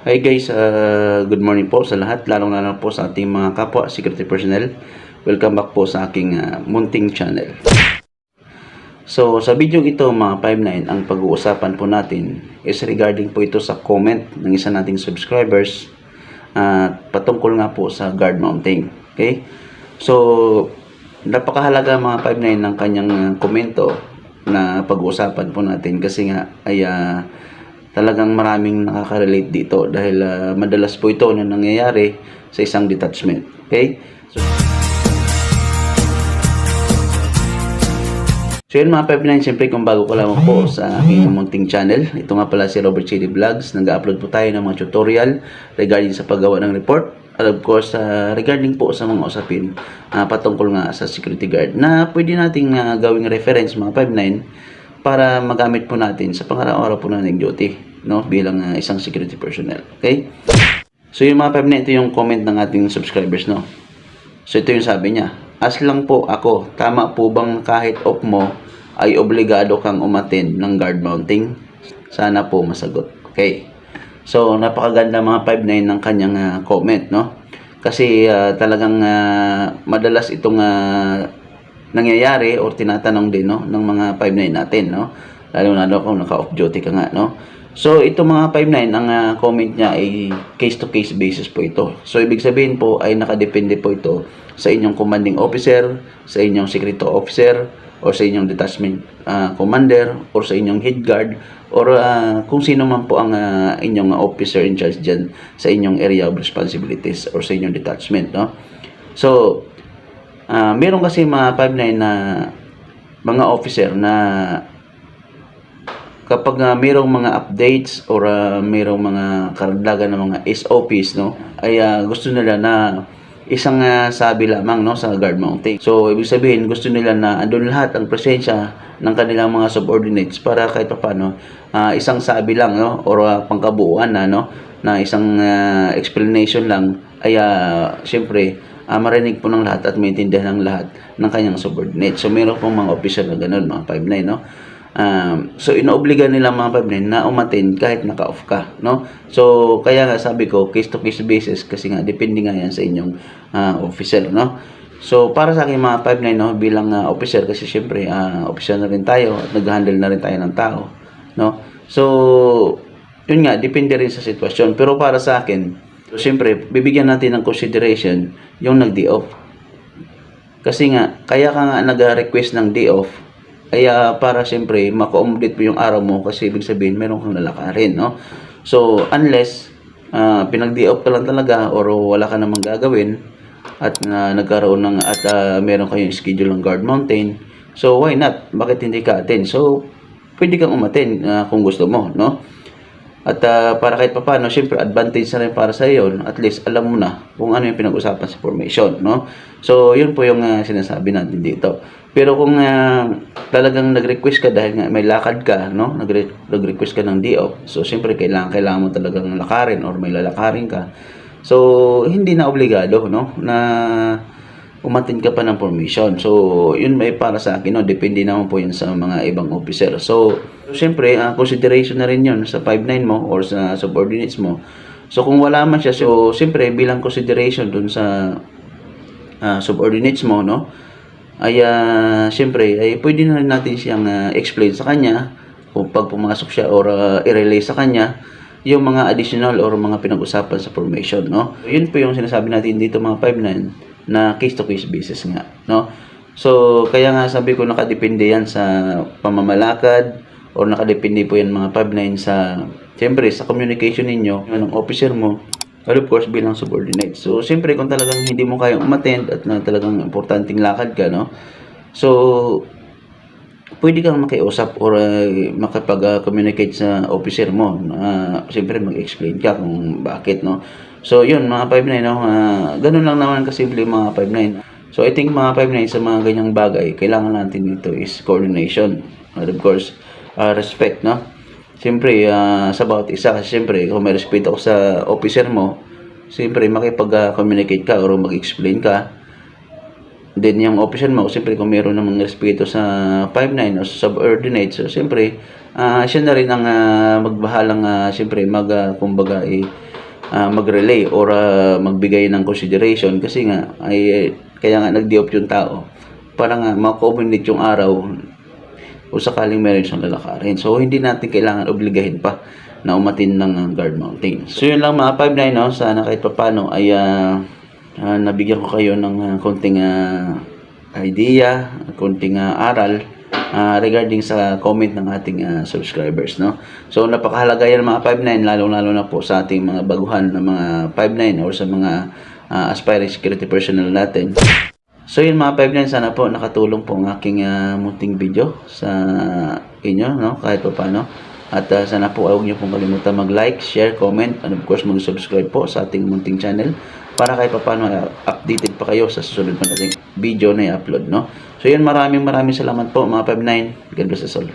Hi guys, uh, good morning po sa lahat, lalong lalo po sa ating mga kapwa security personnel. Welcome back po sa aking uh, munting channel. So sa video ito mga 59, ang pag-uusapan po natin is regarding po ito sa comment ng isa nating subscribers at patungkol nga po sa guard mounting. Okay? So napakahalaga mga 59 ng kanyang uh, komento na pag-uusapan po natin kasi nga ay uh, talagang maraming nakaka-relate dito dahil ah, madalas po ito na nangyayari sa isang detachment. Okay? So, So yun mga 59, siyempre kung bago ko lamang po sa aking munting channel, ito nga pala si Robert Chidi Vlogs, nag-upload po tayo ng mga tutorial regarding sa paggawa ng report, at of course, ah, regarding po sa mga usapin ah, patungkol nga sa security guard na pwede nating ah, gawing reference mga 59 para magamit po natin sa pangaraw-araw po nating duty no bilang ah, isang security personnel. Okay? So yung mga 59 ito yung comment ng ating subscribers no. So ito yung sabi niya. As lang po ako, tama po bang kahit off mo ay obligado kang umatin ng guard mounting? Sana po masagot. Okay. So napakaganda mga 59 ng kanyang ah, comment no. Kasi ah, talagang ah, madalas itong ah, nangyayari or tinatanong din no ng mga 59 natin no. Lalo na kung naka-off duty ka nga no. So ito mga 59 ang ah, comment niya ay case to case basis po ito. So ibig sabihin po ay nakadepende po ito sa inyong commanding officer, sa inyong security officer or sa inyong detachment ah, commander or sa inyong head guard or ah, kung sino man po ang ah, inyong officer in charge dyan sa inyong area of responsibilities or sa inyong detachment no. So Ah, meron kasi mga 59 na mga officer na kapag ah, merong mga updates or ah, merong mga karagdagan ng mga SOPs no ay ah, gusto nila na isang ah, sabi lamang no sa guard mounting. So ibig sabihin gusto nila na andun lahat ang presensya ng kanilang mga subordinates para kahit paano ah, isang sabi lang no or ah, pangkabuuan na no na isang ah, explanation lang ay ah, syempre ah, marinig po ng lahat at maintindihan ng lahat ng kanyang subordinate. So, meron pong mga officer na ganun, mga 5'9", no? Um, so, inoobliga nila mga 5'9 na umatin kahit naka-off ka, no? So, kaya nga sabi ko, case-to-case basis kasi nga, depende nga yan sa inyong ah, officer, no? So, para sa akin mga 5'9", no, bilang ah, officer, kasi syempre, ah, officer na rin tayo at nag-handle na rin tayo ng tao, no? So, yun nga, depende rin sa sitwasyon. Pero para sa akin, So, siyempre, bibigyan natin ng consideration yung nag-day off. Kasi nga, kaya ka nga nag-request ng day off, kaya para siyempre, maka-accommodate mo yung araw mo kasi ibig sabihin, meron kang lalakarin, no? So, unless, ah, pinag-day off ka lang talaga or wala ka namang gagawin at na nagkaroon ng, at ah, meron kayong schedule ng guard mountain, so why not? Bakit hindi ka attend? So, pwede kang umaten ah, kung gusto mo, no? At ah, para kahit papaano, syempre advantage na rin para sa iyo, at least alam mo na kung ano yung pinag-usapan sa formation, no? So, yun po yung ah, sinasabi natin dito. Pero kung ah, talagang nag-request ka dahil nga may lakad ka, no? Nagre- Nag-request ka ng off. So, syempre kailangan kailangan mo talagang lakarin or may lalakarin ka. So, hindi na obligado, no? Na umatin ka pa ng formation. So, yun may para sa akin, no? Depende naman po yun sa mga ibang officer. So, siyempre, ah, consideration na rin yun sa 5'9 mo or sa subordinates mo. So, kung wala man siya, so, siyempre, bilang consideration dun sa ah, subordinates mo, no? Ay, ah, siyempre, ay pwede na rin natin siyang ah, explain sa kanya kung pag pumasok siya or ah, i-relay sa kanya yung mga additional or mga pinag-usapan sa formation, no? Yun po yung sinasabi natin dito mga 5'9 na case-to-case basis nga, no? So, kaya nga sabi ko nakadepende yan sa pamamalakad or nakadepende po yan mga 5'9 sa, siyempre, sa communication ninyo, ng officer mo, or of course, bilang subordinate. So, siyempre, kung talagang hindi mo kayang umattend at na talagang importanteng lakad ka, no? So, pwede kang makiusap or uh, makapag-communicate sa officer mo. na siyempre, mag-explain ka kung bakit, no? So, yun, mga 5'9", no? Uh, ganun lang naman kasimple mga 5'9". So, I think mga 5'9", sa mga ganyang bagay, kailangan natin dito is coordination. And of course, uh, respect, no? Siyempre, uh, sa bawat isa, kasi siyempre, kung may respeto ako sa officer mo, siyempre, makipag-communicate ka or mag-explain ka. Then, yung officer mo, siyempre, kung meron namang respeto sa 5'9 o sa subordinate, so, siyempre, ah siya na rin ang ah, magbahalang, uh, siyempre, mag, ah, kumbaga, eh, ah, mag-relay or ah, magbigay ng consideration kasi nga ay eh, kaya nga nag-diop yung tao para nga ma-accommodate yung araw o sakaling meron siyang lalakarin. So, hindi natin kailangan obligahin pa na umatin ng uh, guard mounting. So, yun lang mga 5-9, no? Sana kahit papano ay ah, ah, nabigyan ko kayo ng ah, konting ah, idea, konting ah, aral ah, regarding sa comment ng ating ah, subscribers, no? So, napakahalaga yan mga 5-9, lalo-lalo na po sa ating mga baguhan na mga 5-9 or sa mga ah, aspiring security personnel natin. So yun mga 5 sana po nakatulong po ang aking ah, munting video sa inyo, no? Kahit pa paano. At ah, sana po huwag niyo pong kalimutan mag-like, share, comment, and of course mag-subscribe po sa ating munting channel para kahit pa paano ah, updated pa kayo sa susunod na nating video na i-upload, no? So yun, maraming maraming salamat po mga 59. God bless us all.